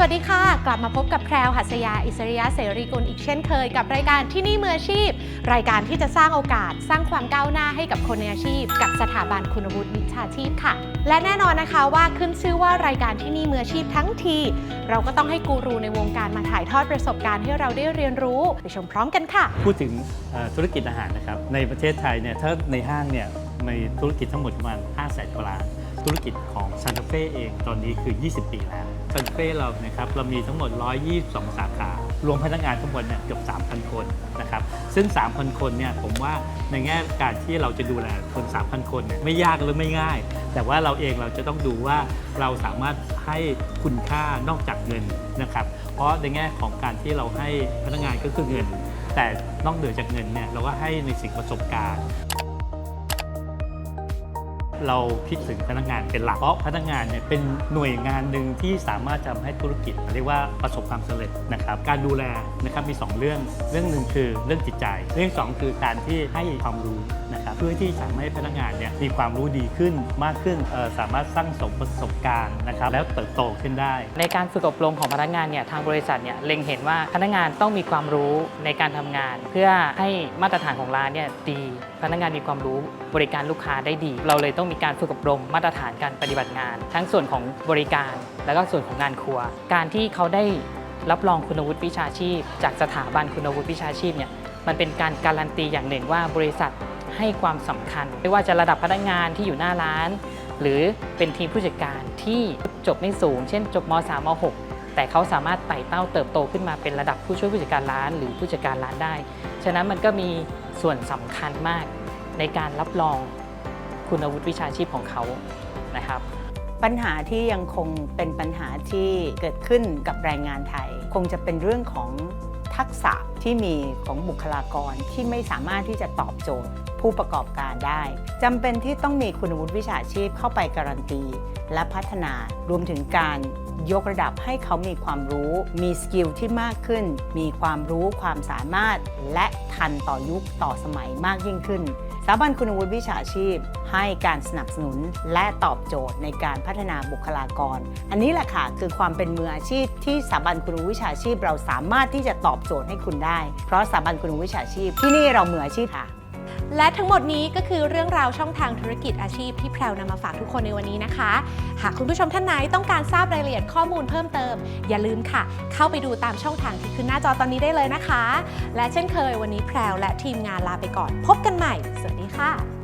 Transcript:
วัสดีค่ะ กลับมาพบกับแพรวหัสยา อิสริยะเสรีกุลอีกเช่นเคยกับรายการที่นี่มืออาชีพ รายการที่จะสร้างโอกาสสร้างความก้าวหน้าให้กับคนในอาชีพ กับสถาบันคุณวุฒิวิชาชีพค่ะ และแน่นอนนะคะว่าขึ้นชื่อว่ารายการที่นี่มืออาชีพทั้งที เราก็ต้องให้กูรูในวงการมาถ่ายทอดประสบการณ์ให้เราได้เรียนรู้ไปชมพร้อมกันค่ะ พูดถึงธุรกิจอาหารนะครับในประเทศไทยเนี่ยถ้าในห้างเนี่ยมีธุรกิจทั้งหมดประมาณ5แสนกว่าล้าน ธุรกิจของซานตาเฟ่เองตอนนี้คือ 20 ปีแล้วซานตาเฟ่เรานะครับเรามีทั้งหมด 122 สาขารวมพนักงานทั้งหมดเนี่ยเกือบ 3,000 คนนะครับซึ่ง 3,000 คนเนี่ยผมว่าในแง่การที่เราจะดูแลคน 3,000 คนเนี่ยไม่ยากหรือไม่ง่าย แต่ว่าเราเองเราจะต้องดูว่าเราสามารถให้คุณค่านอกจากเงินนะครับเพราะในแง่ของการที่เราให้พนักงานก็คือเงิน แต่นอกเหนือจากเงินเนี่ยเราก็ให้ในสิ่งประสบการณ์ เราคิดถึงพนักงานเป็นหลัก เพราะพนักงานเนี่ยเป็นหน่วยงานหนึ่งที่สามารถทำให้ธุรกิจ เรียกว่าประสบความสำเร็จนะครับ การดูแลนะครับมี 2 เรื่อง เรื่องหนึ่งคือเรื่องจิตใจ เรื่องที่สองคือการที่ให้ความรู้นะครับเพื่อที่จะทำให้พนักงานเนี่ยมีความรู้ดีขึ้นมากขึ้นสามารถสร้างสมประสบการณ์นะครับแล้วเติบโตขึ้นได้ ในการฝึกอบรมของพนักงานเนี่ยทางบริษัทเนี่ยเล็งเห็นว่าพนักงานต้องมีความรู้ในการทำงาน เพื่อให้มาตรฐานของร้านเนี่ยดี พนักงานมีความรู้บริการลูกค้าได้ดี เราเลยต้องมีการฝึกอบรมมาตรฐานการปฏิบัติงาน ทั้งส่วนของบริการ แล้วก็ส่วนของงานครัว การที่เขาได้รับรองคุณวุฒิวิชาชีพ จากสถาบันคุณวุฒิวิชาชีพเนี่ยมันเป็นการการันตีอย่างหนึ่งว่าบริษัทให้ความสำคัญ ไม่ว่าจะระดับพนักงานที่อยู่หน้าร้าน หรือเป็นทีมผู้จัดการที่จบไม่สูง เช่น จบม .3 ม .6 แต่เขาสามารถไต่เต้าเติบโตขึ้นมาเป็นระดับผู้ช่วยผู้จัดการร้าน หรือผู้จัดการร้านได้ ฉะนั้นมันก็มี ส่วนสำคัญมากในการรับรองคุณวุฒิวิชาชีพของเขานะครับปัญหาที่ยังคงเป็นปัญหาที่เกิดขึ้นกับแรงงานไทย คงจะเป็นเรื่องของทักษะที่มีของบุคลากรที่ไม่สามารถที่จะตอบโจทย์ผู้ประกอบการได้จำเป็นที่ต้องมีคุณวุฒิวิชาชีพเข้าไปการันตี และพัฒนารวมถึงการ ยกระดับให้เขามีความรู้ มีสกิลที่มากขึ้น มีความรู้ความสามารถ และทันต่อยุคต่อสมัยมากยิ่งขึ้นสถาบันคุณวุฒิวิชาชีพ ให้การสนับสนุนและตอบโจทย์ในการพัฒนาบุคลากร อันนี้แหละค่ะคือความเป็นมืออาชีพที่สถาบันคุณวุฒิวิชาชีพ เราสามารถที่จะตอบโจทย์ให้คุณได้ เพราะสถาบันคุณวุฒิวิชาชีพที่นี่เรามืออาชีพค่ะ และทั้งหมดนี้ก็คือเรื่องราวช่องทางธุรกิจอาชีพที่แพรวนำมาฝากทุกคนในวันนี้นะคะ หากคุณผู้ชมท่านไหนต้องการทราบรายละเอียดข้อมูลเพิ่มเติม อย่าลืมค่ะ เข้าไปดูตามช่องทางที่ขึ้นหน้าจอตอนนี้ได้เลยนะคะ และเช่นเคยวันนี้แพรวและทีมงานลาไปก่อน พบกันใหม่ สวัสดีค่ะ